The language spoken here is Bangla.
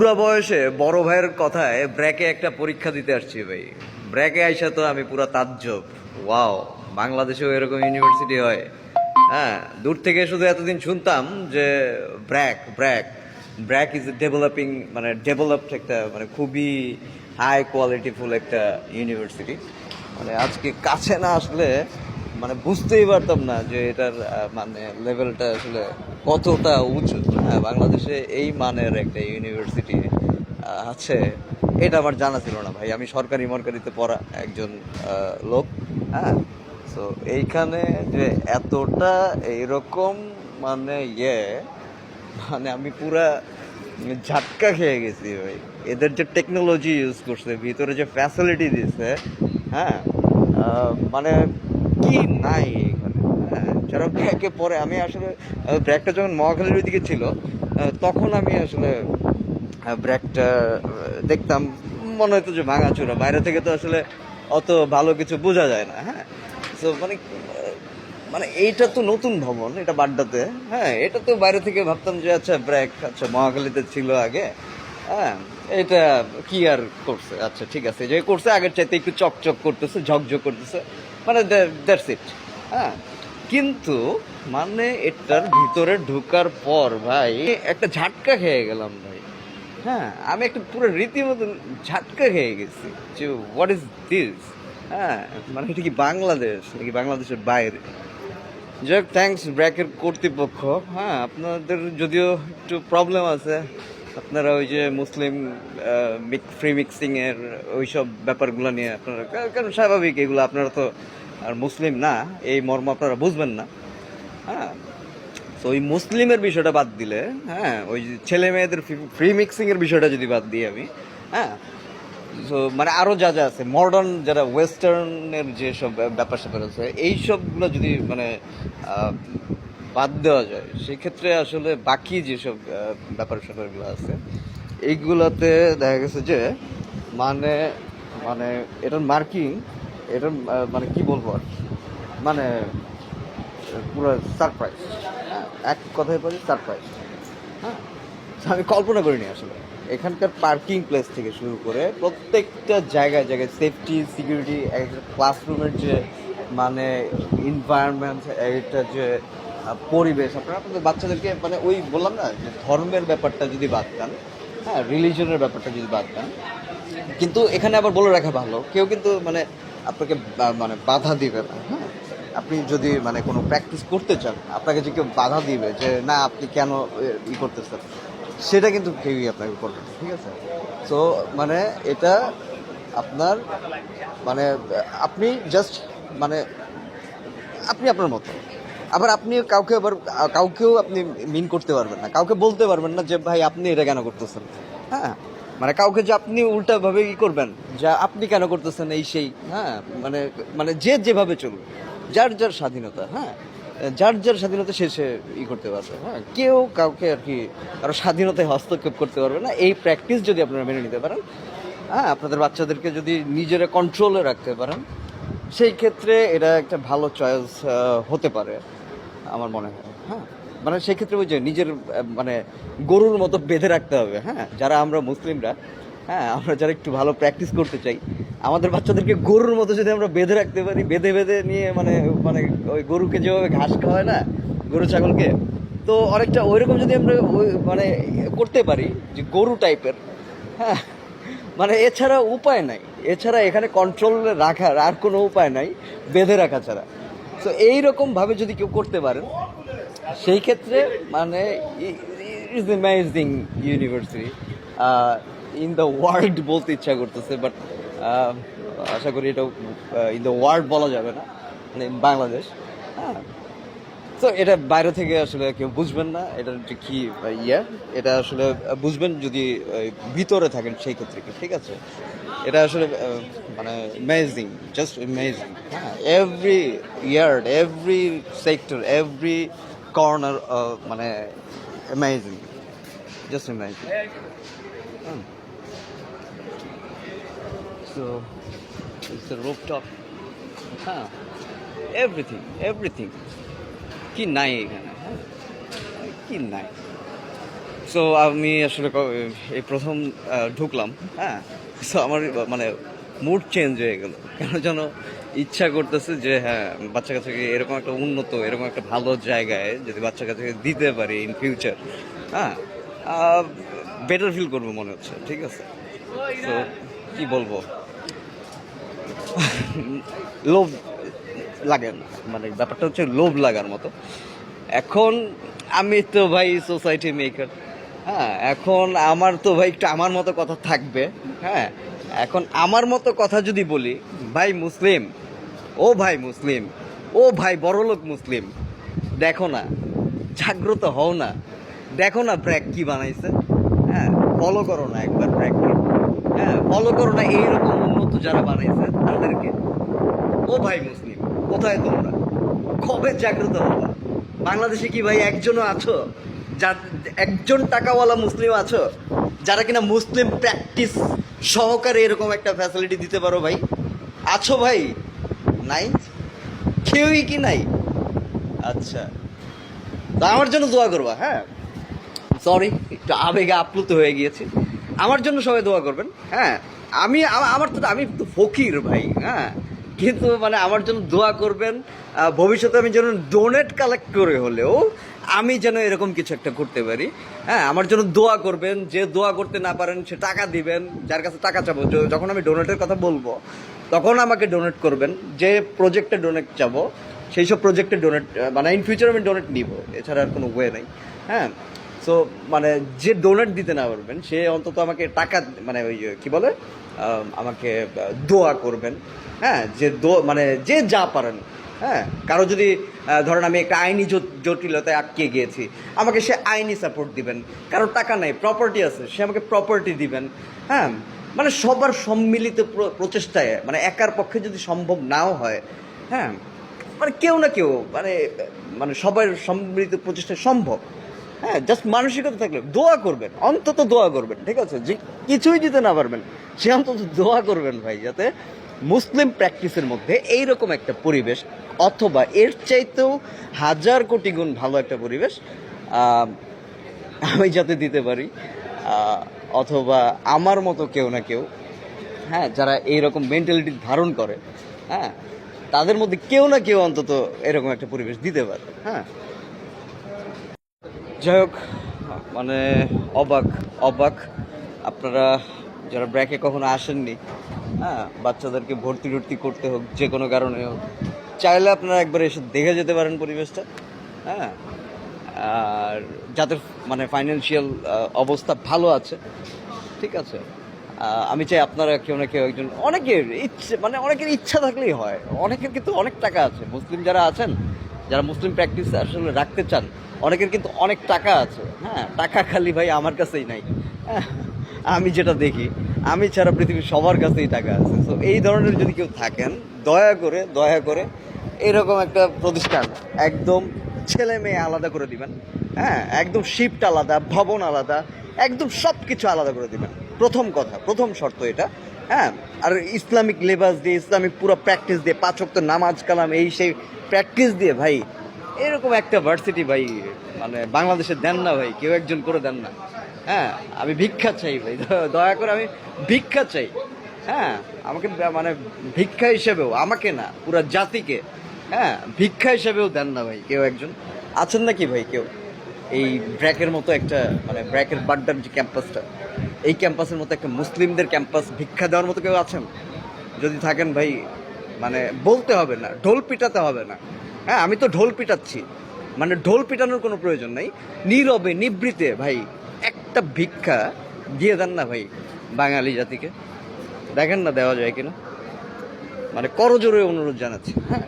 পুরো বয়সে বড় ভাইয়ের কথায় ব্র্যাকে একটা পরীক্ষা দিতে আসছি ভাই। ব্র্যাকে আইসা তো আমি পুরা তাজ্জব। ওয়াও, বাংলাদেশেও এরকম ইউনিভার্সিটি হয়। হ্যাঁ দূর থেকে শুধু এতদিন শুনতাম যে BRAC BRAC BRAC is developing মানে ডেভেলপড একটা মানে খুবই হাই কোয়ালিটিফুল একটা ইউনিভার্সিটি। মানে আজকে কাছে না আসলে মানে বুঝতেই পারতাম না যে এটার মানে লেভেলটা আসলে কতটা উঁচু। হ্যাঁ বাংলাদেশে এই মানের একটা ইউনিভার্সিটি আছে। এটা আমার জানা ছিল না ভাই। আমি সরকারি মরকারিতে পড়া একজন লোক। হ্যাঁ তো এইখানে যে এতটা এইরকম মানে ইয়ে মানে আমি পুরা ঝাটকা খেয়ে গেছি ভাই। এদের যে টেকনোলজি ইউজ করছে, ভিতরে যে ফ্যাসিলিটি দিছে হ্যাঁ মানে কি নাই এখানে? হ্যাঁ, যারা ব্র্যাকে পরে আমি আসলে ব্র্যাকটা যখন মহাখালীর ওইদিকে ছিল তখন আমি আসলে ব্র্যাকটা দেখতাম মনে হতো যে ভাঙাচোরা। বাইরে থেকে তো আসলে অত ভালো কিছু বোঝা যায় না হ্যাঁ? তো মানে মানে এইটা তো নতুন ভবন এটা বাড্ডাতে হ্যাঁ? এটা তো বাইরে থেকে ভাবতাম যে আচ্ছা ব্র্যাক আচ্ছা মহাখালীতে ছিল আগে হ্যাঁ? এটা কি আর করছে? আচ্ছা ঠিক আছে। যে করছে, আগের চাইতে একটু চকচক করতেছে, ঝকঝক করতেছে। মানে দ্যাটস ইট হ্যাঁ? কিন্তু মানে এটার ভিতরে ঢুকার পর, ভাই, একটা ঝাটকা খেয়ে গেলাম, ভাই। হ্যাঁ আমি একটা পুরো রীতিমতন ঝাটকা খেয়ে গেছি যে হোয়াট ইজ দিস হ্যাঁ মানে এটা কি বাংলাদেশ? নাকি বাংলাদেশের বাইরে? যাই হোক থ্যাংকস ব্র্যাকের কর্তৃপক্ষ হ্যাঁ আপনাদের যদিও একটু প্রবলেম আছে। আপনারা ওই যে মুসলিম ফ্রি মিক্সিং এর ওই সব ব্যাপারগুলো নিয়ে আপনারা কারণ স্বাভাবিক এগুলো আপনারা তো আর মুসলিম না, এই মর্ম আপনারা বুঝবেন না। হ্যাঁ তো ওই মুসলিমের বিষয়টা বাদ দিলে হ্যাঁ ওই ছেলে মেয়েদের ফ্রি মিক্সিং এর বিষয়টা যদি বাদ দিই আমি হ্যাঁ তো মানে আরও যা যা আছে মডার্ন যারা ওয়েস্টার্নের যে সব ব্যাপার স্যাপার আছে, এই সবগুলো যদি মানে বাদ দেওয়া যায়। সেক্ষেত্রে আসলে বাকি যেসব ব্যাপার স্যাপারগুলো আছে, এইগুলোতে দেখা গেছে যে মানে মানে এটার মার্কিং, এটার মানে কি বলব আর মানে পুরো সারপ্রাইজ হ্যাঁ এক কথায় বলি সারপ্রাইজ হ্যাঁ আমি কল্পনা করিনি আসলে। এখানকার পার্কিং প্লেস থেকে শুরু করে প্রত্যেকটা জায়গায় জায়গায় সেফটি সিকিউরিটি একটা ক্লাসরুমের যে মানে এনভায়রনমেন্ট এটা যে পরিবেশ। আপনারা আপনাদের বাচ্চাদেরকে মানে ওই বললাম না, যে ধর্মের ব্যাপারটা যদি বাদ দেন হ্যাঁ রিলিজনের ব্যাপারটা যদি বাদ দেন, কিন্তু এখানে আবার বলে রাখা ভালো, কেউ কিন্তু মানে আপনাকে মানে বাধা দিবে না হ্যাঁ? আপনি যদি মানে কোনো প্র্যাকটিস করতে চান, আপনাকে যে কেউ বাধা দিবে যে, না, আপনি কেন ই করতেছেন? সেটা কিন্তু কেউই আপনাকে করবে ঠিক আছে? তো মানে এটা আপনার মানে আপনি জাস্ট মানে আপনি আপনার মতো। আবার আপনি কাউকে আবার কাউকেও আপনি মিন করতে পারবেন না। কাউকে বলতে পারবেন না যে, ভাই, আপনি এটা কেন করতেছেন? হ্যাঁ মানে কাউকে যে আপনি উল্টাভাবে ই করবেন, যা আপনি কেন করতেছেন এই সেই হ্যাঁ মানে মানে যে যেভাবে চলবে যার যার স্বাধীনতা হ্যাঁ যার যার স্বাধীনতা সে সে ই করতে পারবে হ্যাঁ কেউ কাউকে আর কি কারও স্বাধীনতায় হস্তক্ষেপ করতে পারবে না। এই প্র্যাকটিস যদি আপনারা মেনে নিতে পারেন হ্যাঁ আপনাদের বাচ্চাদেরকে যদি নিজেরা কন্ট্রোলে রাখতে পারেন, সেই ক্ষেত্রে এটা একটা ভালো চয়েস হতে পারে। আমার মনে হয়। হ্যাঁ? মানে সেই ক্ষেত্রে ওই যে নিজের মানে গরুর মতো বেঁধে রাখতে হবে হ্যাঁ? যারা আমরা মুসলিমরা হ্যাঁ? আমরা যারা একটু ভালো প্র্যাকটিস করতে চাই, আমাদের বাচ্চাদেরকে গরুর মতো যদি আমরা বেঁধে রাখতে পারি, বেঁধে বেঁধে নিয়ে মানে মানে ওই গরুকে যেভাবে ঘাস খাওয়ায় না, গরু ছাগলকে, তো অনেকটা ওইরকম যদি আমরা মানে করতে পারি, যে গরু টাইপের হ্যাঁ? মানে এছাড়া উপায় নাই। এছাড়া এখানে কন্ট্রোল রাখার আর কোনো উপায় নাই, বেঁধে রাখা ছাড়া। তো এইরকম ভাবে যদি কেউ করতে পারেন সেই ক্ষেত্রে মানে is amazing university in the world বলতে ইচ্ছা করতেছে বাট আশা করি এটাও ইন দ্য ওয়ার্ল্ড বলা যাবে না মানে বাংলাদেশ হ্যাঁ। তো এটা বাইরে থেকে আসলে কেউ বুঝবেন না এটার যে কি ইয়ে। এটা আসলে বুঝবেন যদি ভিতরে থাকেন সেই ক্ষেত্রে কি, ঠিক আছে? এটা আসলে মানে অ্যামেজিং জাস্ট অ্যামেজিং হ্যাঁ every yard every sector every corner মানে amazing just amazing so it's rooftop হ্যাঁ এভরিথিং এভরিথিং কি নাই এখানে? কি নাই? সো আমি আসলে এই প্রথম ঢুকলাম হ্যাঁ? সো আমার মানে মুড চেঞ্জ হয়ে গেল। কেন যেন ইচ্ছা করতেছে যে হ্যাঁ বাচ্চা কাচ্চাকে এরকম একটা উন্নত, এরকম একটা ভালো জায়গায় যদি বাচ্চা কাচ্চাকে দিতে পারি ইন ফিউচার হ্যাঁ? বেটার ফিল করব মনে হচ্ছে, ঠিক আছে? তো কি বলব? লোভ লাগে মানে ব্যাপারটা হচ্ছে লোভ লাগার মতো। এখন আমি তো ভাই সোসাইটি মেকার হ্যাঁ এখন আমার তো ভাই একটু আমার মতো কথা থাকবে। হ্যাঁ এখন আমার মতো কথা যদি বলি, ভাই মুসলিম, ও ভাই মুসলিম, ও ভাই বড়লোক মুসলিম, দেখো না, জাগ্রত হও না। দেখো না ব্র্যাক কি বানাইছে। হ্যাঁ ফলো করো না একবার ব্র্যাক হ্যাঁ ফলো করো না, এইরকম উন্নত যারা বানাইছে তাদেরকে। ও ভাই মুসলিম। কোথায় তোমরা? কবে জাগ্রত হবা? বাংলাদেশে কি ভাই একজনও আছো? যার একজন টাকাওয়ালা মুসলিম আছো? যারা কিনা মুসলিম প্র্যাকটিস সহকারে এরকম একটা ফ্যাসিলিটি দিতে পারো ভাই। আছো ভাই? নাই? কেউই কি নাই? আচ্ছা। তা আমার জন্য দোয়া করবা হ্যাঁ? সরি একটু আবেগে আপ্লুত হয়ে গিয়েছি। আমার জন্য সবাই দোয়া করবেন হ্যাঁ? আমি আমার তো, আমি তো ফকির ভাই হ্যাঁ? কিন্তু মানে আমার জন্য দোয়া করবেন ভবিষ্যতে আমি যেন ডোনেট কালেক্ট করে হলেও আমি যেন এরকম কিছু একটা করতে পারি। হ্যাঁ আমার জন্য দোয়া করবেন, যে দোয়া করতে না পারেন, সে টাকা দিবেন, যার কাছে টাকা চাবো। যখন আমি ডোনেটের কথা বলব, তখন আমাকে ডোনেট করবেন, যে প্রজেক্টে ডোনেট চাবো, সেই সব প্রজেক্টে ডোনেট মানে ইন ফিউচার আমি ডোনেট নিব, এছাড়া আর কোনো ওয়ে নাই। হ্যাঁ সো মানে যে ডোনেট দিতে না পারবেন, সে অন্তত আমাকে টাকা মানে ওই কি বলে আমাকে দোয়া করবেন। হ্যাঁ যে দো মানে যে যা পারেন। হ্যাঁ কারও যদি ধরেন আমি একটা আইনি জট- জটিলতায় আটকে গিয়েছি, আমাকে সে আইনি সাপোর্ট দিবেন। কারও টাকা নাই প্রপার্টি আছে, সে আমাকে প্রপার্টি দিবেন। হ্যাঁ মানে সবার সম্মিলিত প্রচেষ্টায় মানে একার পক্ষে যদি সম্ভব নাও হয় হ্যাঁ মানে কেউ না কেউ মানে মানে সবার সম্মিলিত প্রচেষ্টা সম্ভব। হ্যাঁ জাস্ট মানসিকতা থাকলে দোয়া করবেন, অন্তত দোয়া করবেন, ঠিক আছে? যে কিছুই দিতে না পারবেন, সে অন্তত দোয়া করবেন ভাই, যাতে মুসলিম প্র্যাকটিসের মধ্যে এইরকম একটা পরিবেশ, অথবা এর চাইতেও হাজার কোটি গুণ ভালো একটা পরিবেশ আমি যাতে দিতে পারি অথবা আমার মতো কেউ না কেউ হ্যাঁ যারা এইরকম মেন্টালিটি ধারণ করে হ্যাঁ তাদের মধ্যে কেউ না কেউ অন্তত এরকম একটা পরিবেশ দিতে পারে হ্যাঁ? যাই হোক মানে অবাক অবাক। আপনারা যারা ব্র্যাকে কখনো আসেননি হ্যাঁ বাচ্চাদেরকে ভর্তি টর্তি করতে হোক, যে কোনো কারণে হোক, চাইলে আপনারা একবার এসে দেখে যেতে পারেন পরিবেশটা হ্যাঁ। আর যাদের মানে ফাইন্যান্সিয়াল অবস্থা ভালো আছে, ঠিক আছে। আমি চাই আপনারা কেউ না কেউ একজন, অনেকের ইচ্ছে মানে অনেকের ইচ্ছা থাকলেই হয়, অনেকের কিন্তু অনেক টাকা আছে। মুসলিম যারা আছেন যারা মুসলিম প্র্যাকটিস আসলে রাখতে চান, অনেকের কিন্তু অনেক টাকা আছে। হ্যাঁ টাকা খালি ভাই আমার কাছেই নাই। আমি যেটা দেখি, আমি ছাড়া পৃথিবীর সবার কাছেই টাকা আছে। তো এই ধরনের যদি কেউ থাকেন, দয়া করে দয়া করে এরকম একটা প্রতিষ্ঠান একদম ছেলে মেয়ে আলাদা করে দিবেন। হ্যাঁ একদম শিফট আলাদা, ভবন আলাদা, একদম সব কিছু আলাদা করে দিবেন। প্রথম কথা, প্রথম শর্ত এটা। হ্যাঁ আর ইসলামিক লেবাস দিয়ে, ইসলামিক পুরো প্র্যাকটিস দিয়ে, পাঁচ ওয়াক্ত নামাজ কালাম, এই সেই প্র্যাকটিস দিয়ে ভাই, এরকম একটা ভার্সিটি ভাই মানে বাংলাদেশে দেন না ভাই, কেউ একজন করে দেন না। হ্যাঁ আমি ভিক্ষা চাই ভাই দয়া করে আমি ভিক্ষা চাই। হ্যাঁ আমাকে মানে ভিক্ষা হিসেবেও, আমাকে না, পুরো জাতিকে হ্যাঁ ভিক্ষা হিসেবেও দেন না ভাই, কেউ একজন। আছেন নাকি ভাই কেউ? এই ব্র্যাকের মতো একটা মানে ব্র্যাকের বাড্ডার যে ক্যাম্পাসটা, এই ক্যাম্পাসের মতো একটা মুসলিমদের ক্যাম্পাস ভিক্ষা দেওয়ার মতো কেউ আছেন? যদি থাকেন ভাই মানে বলতে হবে না, ঢোল পিটাতে হবে না। হ্যাঁ আমি তো ঢোল পিটাচ্ছি। মানে ঢোল পিটানোর কোনো প্রয়োজন নাই। নীরবে, নিবৃতে ভাই, একটা ভিক্ষা দিয়ে দেন না ভাই বাঙালি জাতিকে। দেখেন না দেওয়া যায় কিনা? মানে করজোরে অনুরোধ জানাচ্ছি। হ্যাঁ